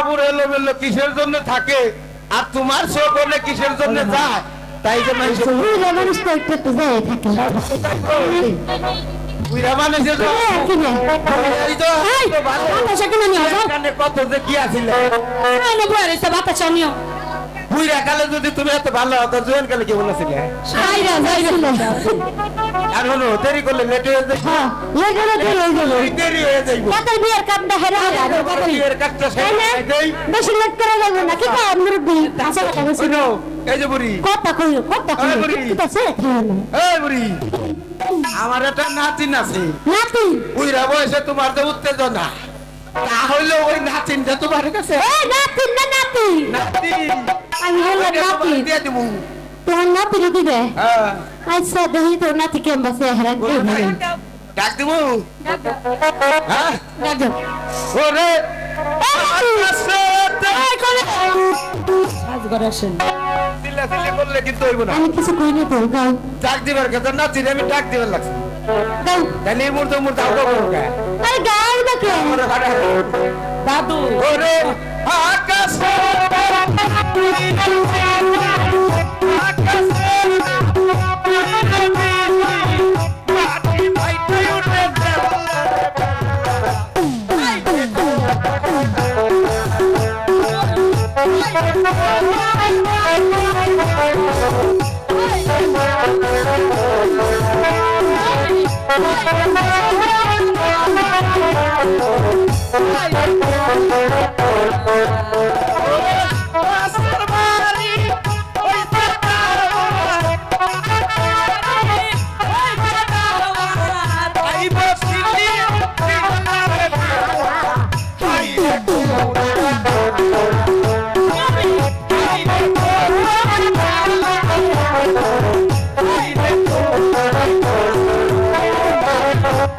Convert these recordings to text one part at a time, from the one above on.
কাপড় এলোমেলো কিসের জন্য থাকে আর তোমার চোখ হলে কিসের জন্য যায় তাই জন্য কি কত যে কি আছিল বাতাসা নিও। বুইড়া কালে যদি তুমি এত ভালো হতো জোয়ান কালে আইরা, যাইরা। আর হলো দেরি করলে লেট হয়ে যাবে হ্যাঁ। দেরি হয়ে বিয়ের হেরে বিয়ের? হয়ে বেশি লেট করা যাবে না, কি কয়? আচ্ছা, কথা বলছি। এই যে বুড়ি কথা কথা? হ্যাঁ। এই বুড়ি আমার একটা নাতিন আছে নাতি, বুইরা বয়সে তোমার যে উত্তেজনা তাহলে ওই নাতিনটা তোমার কাছে এই না নাতি। নাতি আমি হলাম নাতি। তোমার দিয়ে দিবো তোমার দিবে? হ্যাঁ আচ্ছা, দেখি তোর নাতি কেমন বাসে হেরা বলো না। ডাক দিবো? হ্যাঁ? ডাক দাও। ওরে না। আমি কিছু কইনি তো গাও ডাক দিবার কথা নাতিন আমি ডাক দিবার লাগছে। গাও তাহলে এই মুহূর্তে মুহূর্তে আউট করব আরে গাও না কে দাদু। ওরে আকাশে আকাশে আসর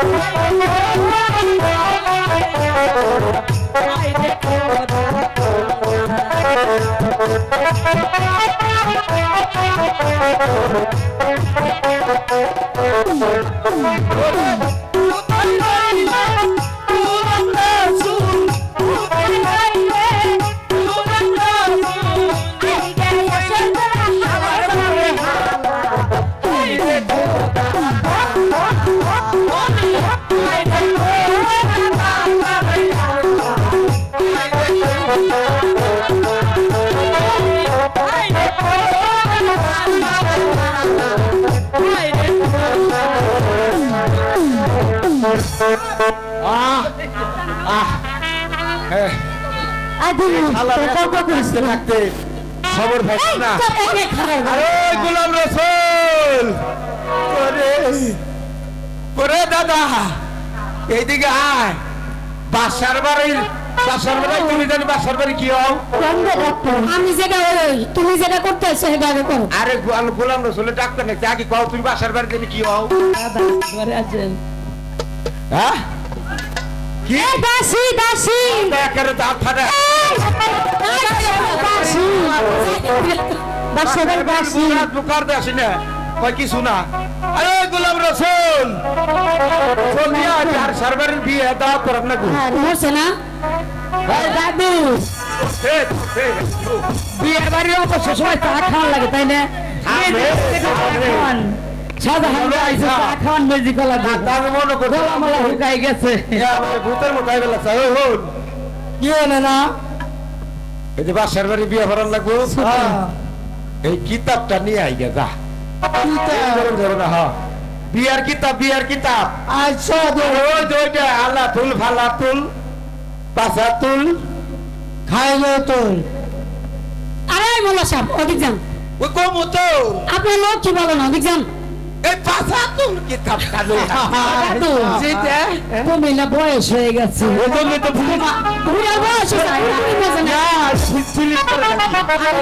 আহ থাকতে থাকতে। খবর ভাই না। তো এনে খারাপ আরে গোলাম রসুল। ওরে ওরে দাদা এইদিকে আয়। বাসার বাড়ির বাসার বাড়ি তুমি জানি বাসার বাড়ি কি হও আমি যেটা ওই তুমি যেটা করতেছো সেটা আগে করো। আরে গোলাম রসুলের ডাক্তার নাকি আগে কও তুমি বাসার বাড়ি জানি কি হও হ্যাঁ? কি? দাসী দাসী। একেবারে দাঁত ফাটা দাসী বাসার দাসী বুকার দে আসি না কয় কি শোনা আরে গোলাম জলদি আয় আর সারবারের বিয়ে দাও করব না গো আর হচ্ছে না দাদু বিয়ের বাড়ি অবশ্য সবাই চা খাওয়ান লাগে তাই না না, মনে। গলা গেছে ভূতের মতো আইবে হন, কি না এই যে বাসার বাড়ি বিয়ে ভরান লাগবো? এই কিতাবটা নিয়ে আই গে যা। হ্যাঁ। বিয়ার কিতাব বিয়ার কিতাব। আচ্ছা ওই যে ওইটা আল্লাহ তুল ফালা তুল পাশা তুল খাইলো তুই। আরে মোল্লা সাহেব ওদিক যান। ওই কম তো। আপনার লোক কি বলো না ওদিক যান। বয়স হয়ে গেছে।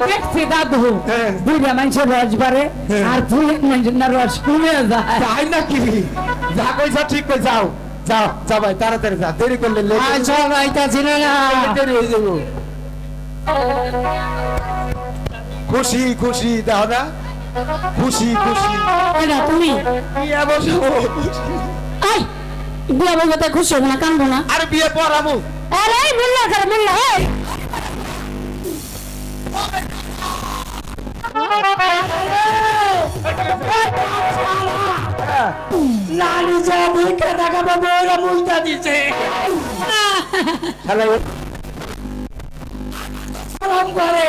দেখছি দাদু হ্যাঁ। বুড়া মানুষের রস বাড়ে। আর ফুলের মানুষের না রস কমে যায়। তাই নাকি? যা কইছা ঠিক কই যাও যাও যা ভাই তাড়াতাড়ি যা দেরি করলে দেরি হয়ে যাব। খুশি খুশি দাও না খুশি খুশি। কেডা তুমি? বিয়া বসাবো আই বিয়া বসাতে খুশি হব না কান্দবো না। আর বিয়ে পড়াবো। আরে মিল্লা করে মিল্লা এই। সালাম করে।